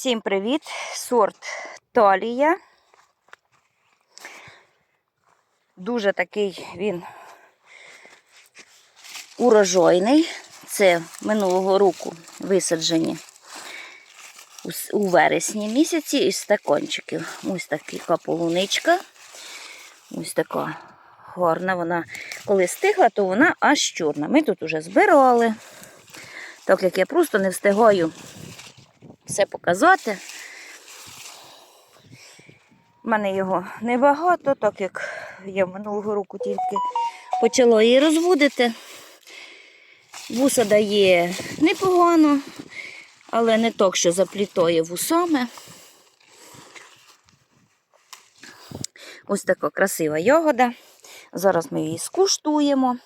Всім привіт! Сорт Талія. Дуже такий він урожайний. Це минулого року висаджені у вересні місяці із стакончиків. Ось така полуничка. Ось така гарна. Вона коли стигла, то вона аж чорна. Ми тут уже збирали. Так як я просто не встигаю все показати. У мене його небагато, так як я минулого року тільки почала її розводити. Вуса дає непогано, але не так, що заплітає вусами. Ось така красива ягода. Зараз ми її скуштуємо.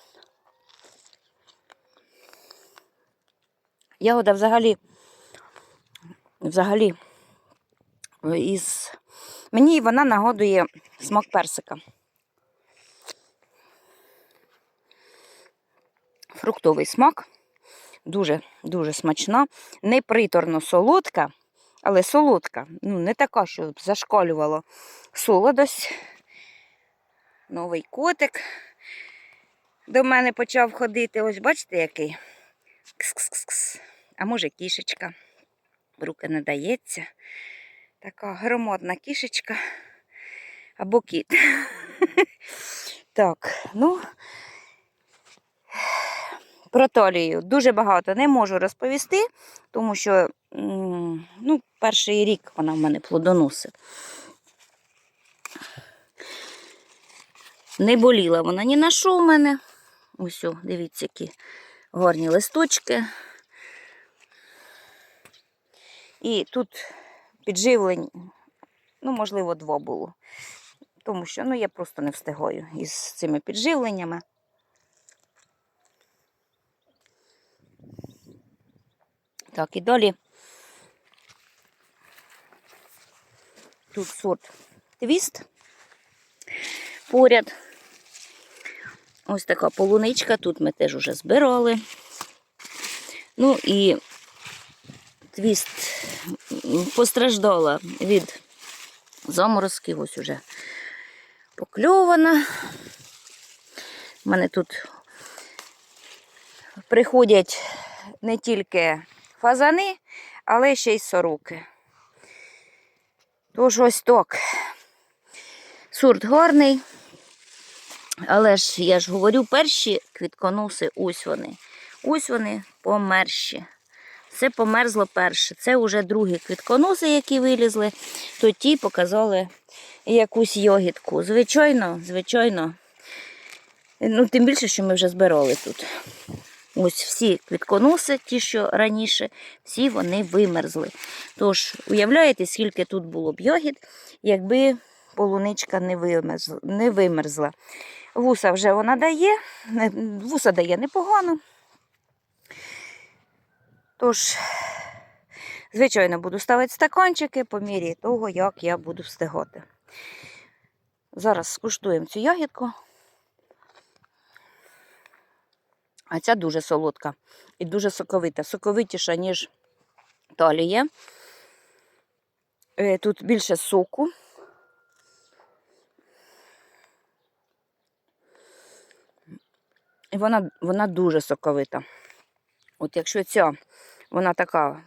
Ягода взагалі, взагалі, із... мені вона нагодує смак персика. Фруктовий смак. Дуже, дуже смачна. Не приторно солодка, але солодка. Ну, не така, що зашкалювало солодость. Новий котик до мене почав ходити. Ось бачите, який? Кс-кс-кс. А може кішечка. Руки не дається. Така громадна кішечка. Або кіт. Так, ну. Про Толію дуже багато не можу розповісти, тому що ну, перший рік вона в мене плодоносить. Не боліла вона ні на що в мене. Ось, дивіться, які гарні листочки. І тут підживлень, ну, можливо, два було. Тому що ну, я просто не встигаю із цими підживленнями. Так, і далі. Тут сорт твіст поряд. Ось така полуничка, тут ми теж уже збирали. Ну і твіст постраждала від заморозків, ось уже покльована. У мене тут приходять не тільки фазани, але ще й сороки. Тож ось так. Сорт гарний. Але ж я ж говорю, перші квітконоси, ось вони. Ось вони померші. Це померзло перше. Це вже другі квітконоси, які вилізли, то ті показали якусь йогітку. Звичайно, звичайно. Ну, тим більше, що ми вже збирали тут. Ось всі квітконоси, ті, що раніше, всі вони вимерзли. Тож, уявляєте, скільки тут було б йогіт, якби полуничка не вимерзла. Не вимерзла. Вуса вже вона дає, вуса дає непогано. Тож, звичайно, буду ставити стаканчики по мірі того, як я буду встигати. Зараз скуштуємо цю ягідку. А ця дуже солодка і дуже соковита. Соковитіша, ніж талія. Е, Тут більше соку. І вона, вона дуже соковита. От якщо ця, вона така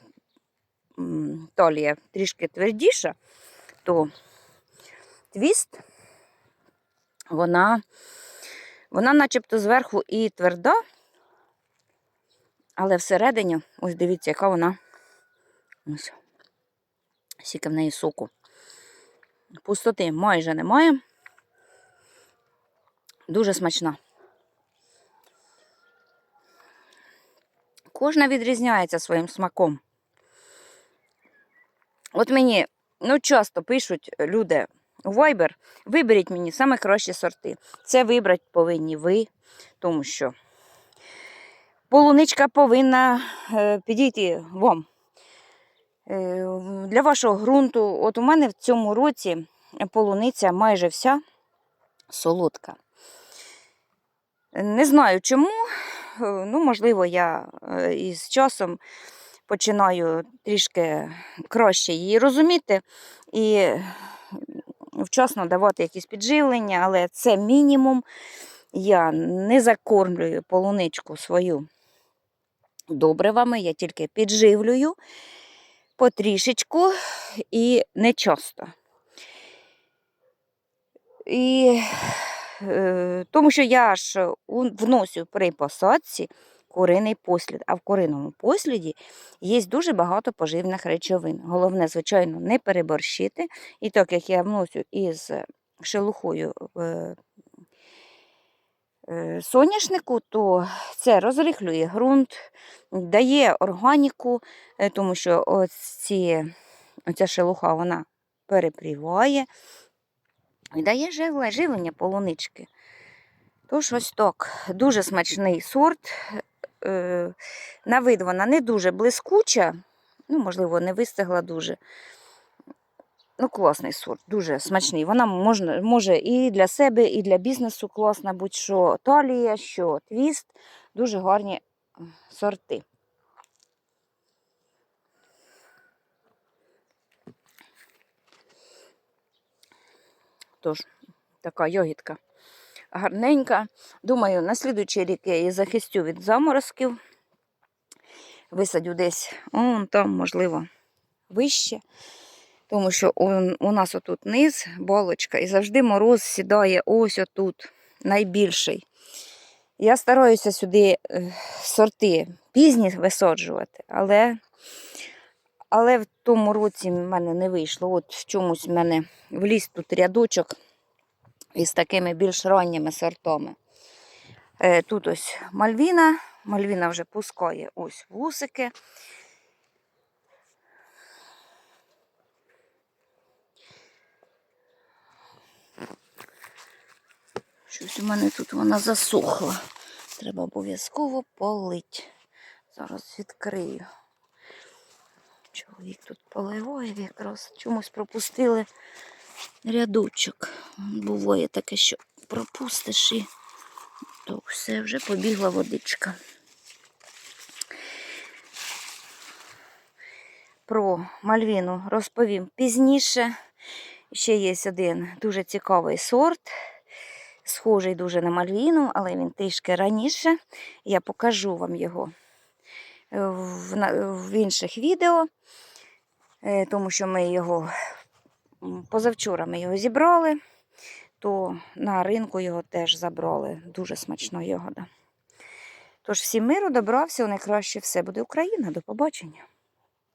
талія трішки твердіша, то твіст, вона, вона начебто зверху і тверда, але всередині, ось дивіться, яка вона. Ось. Скільки в неї соку. Пустоти майже немає. Дуже смачна. Кожна відрізняється своїм смаком. От мені ну, часто пишуть люди у Viber, виберіть мені саме кращі сорти. Це вибрати повинні ви, тому що полуничка повинна е, підійти вам. Е, для вашого ґрунту, от у мене в цьому році полуниця майже вся солодка. Не знаю чому. Е, Ну, можливо, я е, із часом починаю трішки краще її розуміти і вчасно давати якісь підживлення, але це мінімум. Я не закормлюю полуничку свою добривами, я тільки підживлюю потрішечку і не часто. І, е, тому що я ж у- вносю при посадці куриний послід, а в куриному посліді є дуже багато поживних речовин. Головне, звичайно, не переборщити. І так як я вносю із шелухою е, е, соняшнику, то це розрихлює ґрунт, дає органіку, е, тому що оці, оця шелуха вона перепріває і дає живле- живлення полунички. Тож ось так, дуже смачний сорт. Е, На вид вона не дуже блискуча, ну, можливо, не вистигла дуже. Ну, класний сорт, дуже смачний. Вона можна, може і для себе, і для бізнесу класна, будь-що талія, що твіст. Дуже гарні сорти. Тож, така йогітка гарненька. Думаю, на слідуючий рік я її захистю від заморозків. Висадю десь, он там, можливо, вище. Тому що у, нас отут низ, балочка, і завжди мороз сідає ось отут, найбільший. Я стараюся сюди е, сорти пізні висаджувати, але, але в тому році в мене не вийшло. От в чомусь в мене вліз тут рядочок із такими більш ранніми сортами. Е, Тут ось мальвіна. Мальвіна вже пускає ось вусики. Щось у мене тут вона засохла. Треба обов'язково полить. Зараз відкрию. Чоловік тут поливає якраз. Чомусь пропустили рядочок. Буває таке, що пропустиш і то все, вже побігла водичка. Про мальвіну розповім пізніше. Ще є один дуже цікавий сорт, схожий дуже на мальвіну, але він трішки раніше. Я покажу вам його в, інших відео, тому що ми його позавчора ми його зібрали, то на ринку його теж забрали. Дуже смачна ягода. Тож всім миру, добра, всього найкраще, все буде Україна. До побачення.